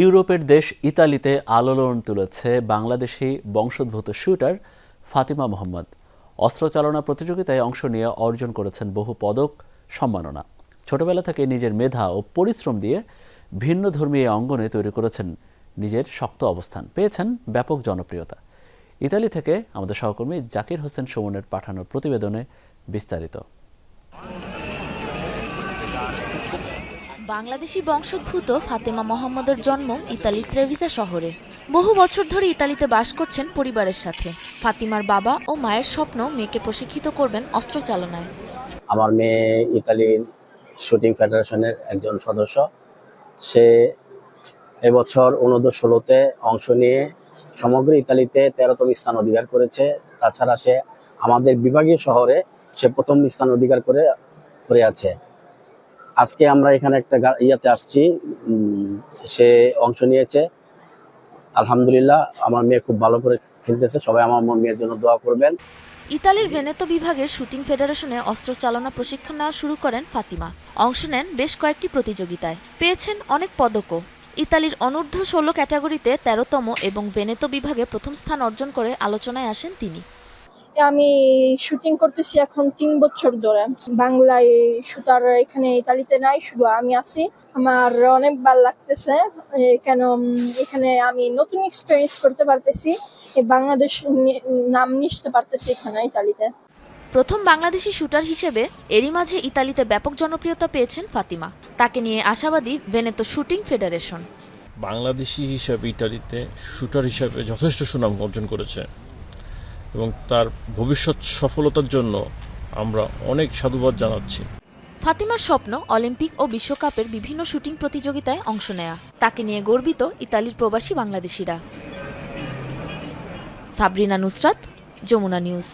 ইউরোপের দেশ ইতালিতে আলোড়ন তুলেছে বাংলাদেশি বংশোদ্ভূত শুটার ফাতিমা মোহাম্মদ। অস্ত্রচালনা প্রতিযোগিতায় অংশ নিয়ে অর্জন করেছেন বহু পদক, সম্মাননা। ছোটবেলা থেকে নিজের মেধা ও পরিশ্রম দিয়ে ভিন্ন ধর্মীয় অঙ্গনে তৈরি করেছেন নিজের শক্ত অবস্থান। পেয়েছেন ব্যাপক জনপ্রিয়তা। ইতালি থেকে আমাদের সহকর্মী জাকির হোসেন সুমনের পাঠানোর প্রতিবেদনে বিস্তারিত। বাংলাদেশি বংশোদ্ভূত ফাতেমা মোহাম্মদের জন্ম ইতালির ত্রেভিসা শহরে। বহু বছর ধরে ইতালিতে বাস করছেন পরিবারের সাথে। ফাতিমার বাবা ও মায়ের স্বপ্ন মেয়েকে প্রশিক্ষিত করবেন অস্ত্র চালনায়। আমার মেয়ে ইতালির শুটিং ফেডারেশনের একজন সদস্য। সে এবছর অনূর্ধ্ব ষোলোতে অংশ নিয়ে সমগ্র ইতালিতে তেরোতম স্থান অধিকার করেছে। তাছাড়া সে আমাদের বিভাগীয় শহরে সে প্রথম স্থান অধিকার করে করে আছে। আজকে আমরা এখানে একটা ইয়াতে আসছি সে অংশ নিয়েছে। আলহামদুলিল্লাহ, আমার মেয়ে খুব ভালো করে খেলতেছে, সবাই আমার মেয়ের জন্য দোয়া করবেন। ইতালির ভেনেতো বিভাগের শুটিং ফেডারেশনে অস্ত্র চালনা প্রশিক্ষণ নেওয়া শুরু করেন ফাতিমা। অংশ নেন বেশ কয়েকটি প্রতিযোগিতায়। পেয়েছেন অনেক পদকও। ইতালির অনূর্ধ্ব ষোলো ক্যাটাগরিতে তেরোতম এবং ভেনেতো বিভাগে প্রথম স্থান অর্জন করে আলোচনায় আসেন তিনি। আমি শুটিং করতেছি এখন তিন বছর ধরে। বাংলায় শুটার এখানে ইতালিতে নাই শুধু আমি আছি। আমার অনেক ভালো লাগতেছে কেন এখানে আমি নতুন এক্সপিরিয়েন্স করতে পারতেছি। বাংলাদেশ নাম নিতে পারতেছি এখানে ইতালিতে। প্রথম বাংলাদেশি শুটার হিসেবে এরই মাঝে ইতালিতে ব্যাপক জনপ্রিয়তা পেয়েছেন ফাতিমা। তাকে নিয়ে আশাবাদী ভেনেতো শুটিং ফেডারেশন বাংলাদেশি হিসাবে ইতালিতে শুটার হিসাবে যথেষ্ট সুনাম অর্জন করেছে। এবং তার ভবিষ্যৎ সফলতার জন্য আমরা অনেক সাধুবাদ জানাচ্ছি। ফাতিমার স্বপ্ন অলিম্পিক ও বিশ্বকাপের বিভিন্ন শুটিং প্রতিযোগিতায় অংশ নেয়া। তাকে নিয়ে গর্বিত ইতালির প্রবাসী বাংলাদেশিরা। সাবরিনা নুসরাত, যমুনা নিউজ।